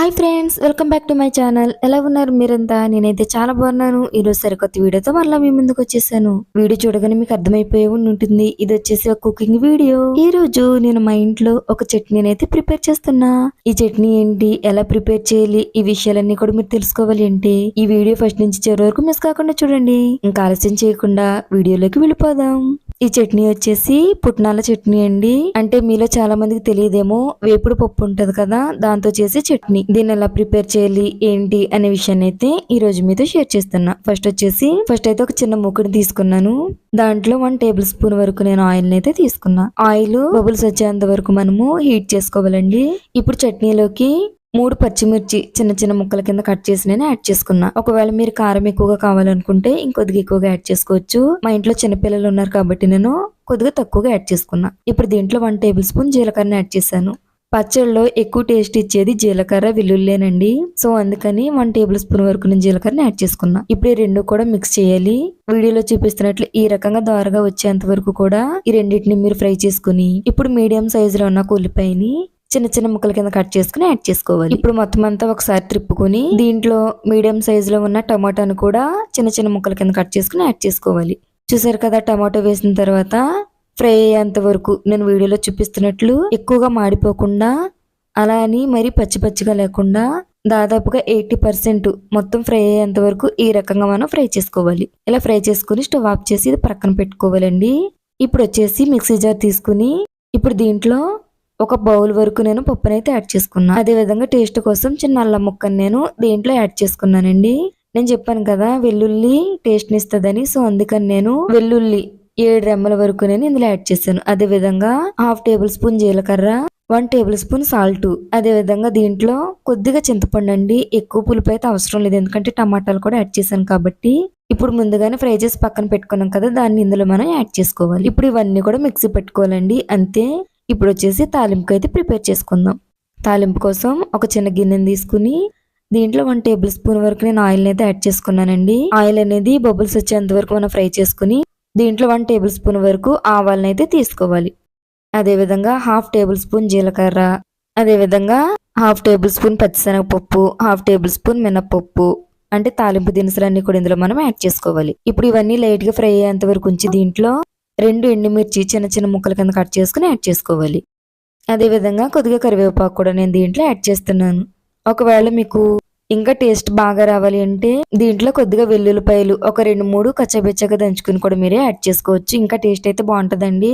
Hi friends welcome back to my channel ఎలా ఉన్నారు మీరంతా? నేనైతే చాలా బాగున్నాను. ఈరోజు సరికొత్త వీడియోతో మళ్ళీ మీ ముందుకు వచ్చేసాను. వీడియో చూడగానే మీకు అర్థమైపోయి ఉండి ఉంటుంది ఇది వచ్చేసి ఒక కుకింగ్ వీడియో ఈ రోజు నేను మా ఇంట్లో ఒక చట్నీని అయితే ప్రిపేర్ చేస్తున్నా. ఈ చట్నీ ఏంటి? ఎలా ప్రిపేర్ చేయాలి? ఈ విషయాలన్నీ కూడా మీరు తెలుసుకోవాలి అంటే ఈ వీడియో ఫస్ట్ నుంచి చివరి వరకు మిస్ కాకుండా చూడండి. ఇంకా ఆలస్యం చేయకుండా వీడియోలోకి వెళ్ళిపోదాం. ఈ చట్నీ వచ్చేసి పుట్నాల చట్నీ అండి. అంటే మీలో చాలా మందికి తెలియదేమో వేపుడు పప్పు ఉంటది కదా దాంతో చేసే చట్నీ. దీన్ని ఎలా ప్రిపేర్ చేయాలి ఏంటి అనే విషయాన్ని అయితే ఈ రోజు మీతో షేర్ చేస్తున్నా. ఫస్ట్ వచ్చేసి ఫస్ట్ అయితే ఒక చిన్న మూకుడు తీసుకున్నాను. దాంట్లో వన్ టేబుల్ స్పూన్ వరకు నేను ఆయిల్ అయితే తీసుకున్నా. ఆయిల్ బబుల్స్ వచ్చేంత వరకు మనము హీట్ చేసుకోవాలండి. ఇప్పుడు చట్నీలోకి మూడు పచ్చిమిర్చి చిన్న చిన్న ముక్కల కింద కట్ చేసి నేను యాడ్ చేసుకున్నా. ఒకవేళ మీరు కారం ఎక్కువగా కావాలనుకుంటే ఇంకొద్దిగా ఎక్కువగా యాడ్ చేసుకోవచ్చు. మా ఇంట్లో చిన్నపిల్లలు ఉన్నారు కాబట్టి నేను కొద్దిగా తక్కువగా యాడ్ చేసుకున్నా. ఇప్పుడు దీంట్లో వన్ టేబుల్ స్పూన్ జీలకర్రని యాడ్ చేశాను. పచ్చళ్ళలో ఎక్కువ టేస్ట్ ఇచ్చేది జీలకర్ర వెల్లుల్లేనండి. సో అందుకని వన్ టేబుల్ స్పూన్ వరకు నేను జీలకర్రని యాడ్ చేసుకున్నా. ఇప్పుడు ఈ రెండు కూడా మిక్స్ చేయాలి. వీడియోలో చూపిస్తున్నట్లు ఈ రకంగా ద్వారగా వచ్చేంత వరకు కూడా ఈ రెండింటిని మీరు ఫ్రై చేసుకుని ఇప్పుడు మీడియం సైజులో ఉన్న ఉల్లిపాయని చిన్న చిన్న ముక్కల కింద కట్ చేసుకుని యాడ్ చేసుకోవాలి. ఇప్పుడు మొత్తం అంతా ఒకసారి త్రిప్పుకొని దీంట్లో మీడియం సైజ్లో ఉన్న టమాటాను కూడా చిన్న చిన్న ముక్కల కింద కట్ చేసుకుని యాడ్ చేసుకోవాలి. చూసారు కదా టమాటో వేసిన తర్వాత ఫ్రై అయ్యేంత వరకు నేను వీడియోలో చూపిస్తున్నట్లు ఎక్కువగా మాడిపోకుండా అలా అని మరీ పచ్చి పచ్చిగా లేకుండా దాదాపుగా ఎయిటీ పర్సెంట్ మొత్తం ఫ్రై అయ్యేంత వరకు ఈ రకంగా మనం ఫ్రై చేసుకోవాలి. ఇలా ఫ్రై చేసుకుని స్టవ్ ఆఫ్ చేసి ఇది పక్కన పెట్టుకోవాలండి. ఇప్పుడు వచ్చేసి మిక్సీ జార్ తీసుకుని ఇప్పుడు దీంట్లో ఒక బౌల్ వరకు నేను పప్పునైతే యాడ్ చేసుకున్నాను అదే విధంగా టేస్ట్ కోసం చిన్న అల్లం ముక్కను నేను దీంట్లో యాడ్ చేసుకున్నానండి. నేను చెప్పాను కదా వెల్లుల్లి టేస్ట్ని ఇస్తుందని. సో అందుకని నేను వెల్లుల్లి ఏడు రెమ్మల వరకు నేను ఇందులో యాడ్ చేశాను. అదే విధంగా హాఫ్ టేబుల్ స్పూన్ జీలకర్ర వన్ టేబుల్ స్పూన్ సాల్ట్. అదే విధంగా దీంట్లో కొద్దిగా చింతపండు అండి. ఎక్కువ పులుపు అయితే అవసరం లేదు. ఎందుకంటే టమాటాలు కూడా యాడ్ చేశాను కాబట్టి. ఇప్పుడు ముందుగానే ఫ్రై చేసి పక్కన పెట్టుకున్నాం కదా దాన్ని ఇందులో మనం యాడ్ చేసుకోవాలి. ఇప్పుడు ఇవన్నీ కూడా మిక్సీ పెట్టుకోవాలండి. అంతే. ఇప్పుడు వచ్చేసి తాలింపు అయితే ప్రిపేర్ చేసుకుందాం. తాలింపు కోసం ఒక చిన్న గిన్నెని తీసుకుని దీంట్లో వన్ టేబుల్ స్పూన్ వరకు నేను ఆయిల్ అయితే యాడ్ చేసుకున్నానండి. ఆయిల్ అనేది బబుల్స్ వచ్చేంత వరకు మనం ఫ్రై చేసుకుని దీంట్లో వన్ టేబుల్ స్పూన్ వరకు ఆవాలను అయితే తీసుకోవాలి అదేవిధంగా హాఫ్ టేబుల్ స్పూన్ జీలకర్ర అదేవిధంగా హాఫ్ టేబుల్ స్పూన్ పచ్చిశనగపప్పు హాఫ్ టేబుల్ స్పూన్ మినప్పప్పు అంటే తాలింపు దినుసులన్నీ కూడా ఇందులో మనం యాడ్ చేసుకోవాలి. ఇప్పుడు ఇవన్నీ లైట్గా ఫ్రై అయ్యేంత వరకు ఉంచి దీంట్లో రెండు ఎండుమిర్చి చిన్న చిన్న ముక్కల కింద కట్ చేసుకుని యాడ్ చేసుకోవాలి. అదేవిధంగా కొద్దిగా కరివేపాకు కూడా నేను దీంట్లో యాడ్ చేస్తున్నాను. ఒకవేళ మీకు ఇంకా టేస్ట్ బాగా రావాలి అంటే దీంట్లో కొద్దిగా వెల్లుల్లిపాయలు ఒక రెండు మూడు కచ్చబెచ్చగా దంచుకుని కూడా మీరే యాడ్ చేసుకోవచ్చు. ఇంకా టేస్ట్ అయితే బాగుంటుందండి.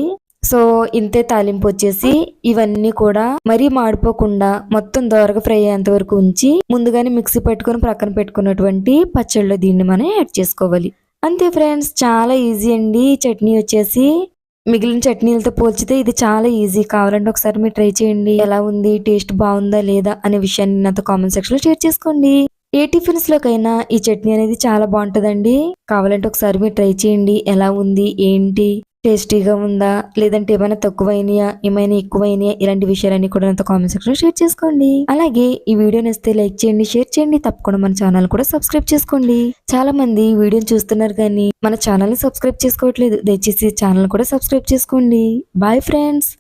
సో ఇంతే తాలింపు వచ్చేసి ఇవన్నీ కూడా మరీ మాడిపోకుండా మొత్తం దోరగా ఫ్రై అయ్యేంత వరకు ఉంచి ముందుగానే మిక్సీ పెట్టుకుని ప్రక్కన పెట్టుకున్నటువంటి పచ్చళ్ళలో దీన్ని మనం యాడ్ చేసుకోవాలి. అంతే ఫ్రెండ్స్ చాలా ఈజీ అండి చట్నీ వచ్చేసి. మిగిలిన చట్నీలతో పోల్చితే ఇది చాలా ఈజీ. కావాలంటే ఒకసారి మీరు ట్రై చేయండి. ఎలా ఉంది? టేస్ట్ బాగుందా లేదా? అనే విషయాన్ని నాతో కామెంట్ సెక్షన్లో షేర్ చేసుకోండి. ఏ టిఫిన్స్ లోకైనా ఈ చట్నీ అనేది చాలా బాగుంటుందండి. కావాలంటే ఒకసారి మీరు ట్రై చేయండి. ఎలా ఉంది? ఏంటి? టేస్టీగా ఉందా? లేదంటే ఏమైనా తక్కువైనయా? ఏమైనా ఎక్కువైనయా? ఇలాంటి విషయాలన్నీ కూడా నాతో కామెంట్ సెక్షన్లో షేర్ చేసుకోండి. అలాగే ఈ వీడియో నచ్చితే లైక్ చేయండి షేర్ చేయండి. తప్పకుండా మన ఛానల్ కూడా సబ్స్క్రైబ్ చేసుకోండి. చాలా మంది వీడియోని చూస్తున్నారు కానీ మన ఛానల్ని సబ్స్క్రైబ్ చేసుకోవట్లేదు. దయచేసి ఛానల్ కూడా సబ్స్క్రైబ్ చేసుకోండి. Bye friends.